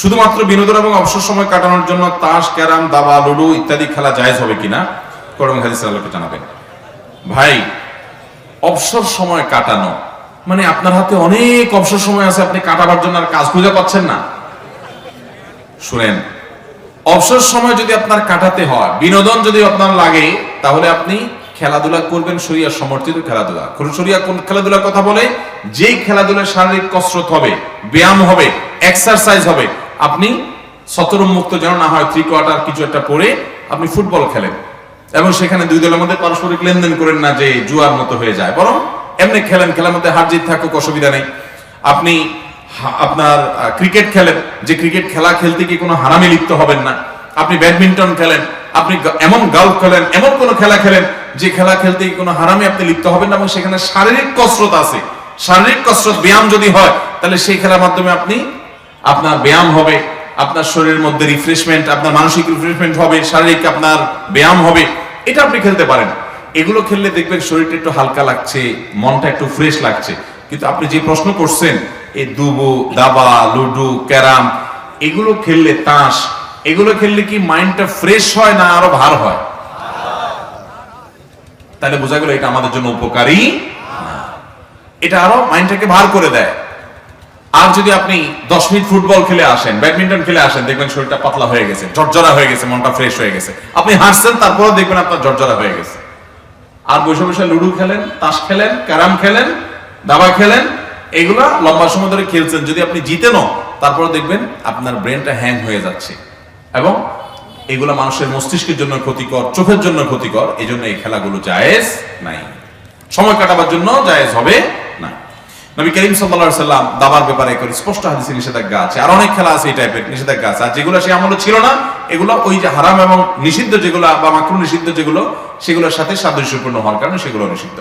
শুধুমাত্র বিনোদন এবং অবসর সময় কাটানোর জন্য তাস, ক্যারাম, দাবা, লুডো ইত্যাদি খেলা জায়েজ হবে কিনা? করম হাদিস আল্লাহকে জানাবেন। ভাই, অবসর সময় কাটানো। মানে আপনার হাতে অনেক অবসর সময় আছে, আপনি কাটাবার জন্য আর কাজ খুঁজে পাচ্ছেন না। শুনেন, অবসর সময় যদি আপনার কাটাতে হয়, বিনোদন যদি আপনার লাগে, তাহলে আপনি খেলাধুলা করবেন শরিয়া সমর্থিত খেলাধুলা। শরিয়া, কোন খেলাধুলার কথা বলে, যেই খেলাধুলার শারীরিক কসরত হবে, ব্যায়াম হবে এক্সারসাইজ হবে আপনি সতরম মুক্ত যেন না হয় থ্রি কোয়ার্টার কিছু একটা পরে আপনি ফুটবল খেলেন। এবং সেখানে দুই দলের মধ্যে পারস্পরিক লেনদেন করেন না যে জুয়ার মতো হয়ে যায়। বরং এমনি খেলেন, খেলার মধ্যে হার জিত থাকুক, অসুবিধা নেই। আপনি আপনার ক্রিকেট খেলেন, যে ক্রিকেট খেলা খেলতে কি কোনো হারামে লিপ্ত হবেন না। আপনি ব্যাডমিন্টন খেলেন, আপনি এমন গালফ খেলেন, এমন কোনো খেলা খেলেন, যে খেলা খেলতে কোনো হারামে আপনি লিপ্ত হবেন না এবং সেখানে শারীরিক কসরত আছে। শারীরিক কসরত, ব্যায়াম যদি হয়, তাহলে সেই খেলার মাধ্যমে আপনি আপনার ব্যায়াম হবে, আপনার শরীরের মধ্যে রিফ্রেশমেন্ট আপনার মানসিক রিফ্রেশমেন্ট হবে, শারীরিক আপনার ব্যায়াম হবে, এটা আপনি খেলতে পারেন। এগুলো খেললে দেখবেন শরীরটা একটু হালকা লাগছে, মনটা একটু ফ্রেশ লাগছে। কিন্তু আপনি যে প্রশ্ন করছেন, এই দুবু, দাবা, লুডু, ক্যারাম, এগুলো খেললে তাস, এগুলো খেললে কি মাইন্ডটা ফ্রেশ হয় না আরও ভার হয়? তাহলে বোঝা গেল এটা আমাদের জন্য উপকারী এটা আরও মাইন্ডটাকে ভার করে দেয়। আর যদি আপনি দশ মিনিট ফুটবল খেলে আসেন, ব্যাডমিন্টন খেলে আসেন, দেখবেন শরীরটা পাতলা হয়ে গেছে জর্জরা হয়ে গেছে, মনটা ফ্রেশ হয়ে গেছে। আপনি হাসছেন তারপরে দেখবেন আপনার জর্জরা হয়ে গেছে। আর বসে বসে লুডু খেলেন, তাস খেলেন, ক্যারাম খেলেন, দাবা খেলেন, এগুলা লম্বা সময় ধরে খেলছেন। যদি আপনি জিতেনও, তারপরে দেখবেন আপনার ব্রেনটা হ্যাং হয়ে যাচ্ছে। এবং এগুলা মানুষের মস্তিষ্কের জন্য ক্ষতিকর, চোখের জন্য ক্ষতিকর এই জন্য এই খেলাগুলো জায়েজ নাই। সময় কাটাবার জন্য জায়েজ হবে। নবী করিম সাল্লাল্লাহু সাল্লাম দাবার ব্যাপারে করে স্পষ্ট হাদিসে নিষেধাজ্ঞা আছে। আর অনেক খেলা আছে এই টাইপের নিষেধাজ্ঞা আছে। আর যেগুলো সে আমল ছিল না, এগুলো ওই যে হারাম এবং নিষিদ্ধ যেগুলো বা মাকরু নিষিদ্ধ যেগুলো, সেগুলোর সাথে সাদৃশ্যপূর্ণ হওয়ার কারণে সেগুলো নিষিদ্ধ।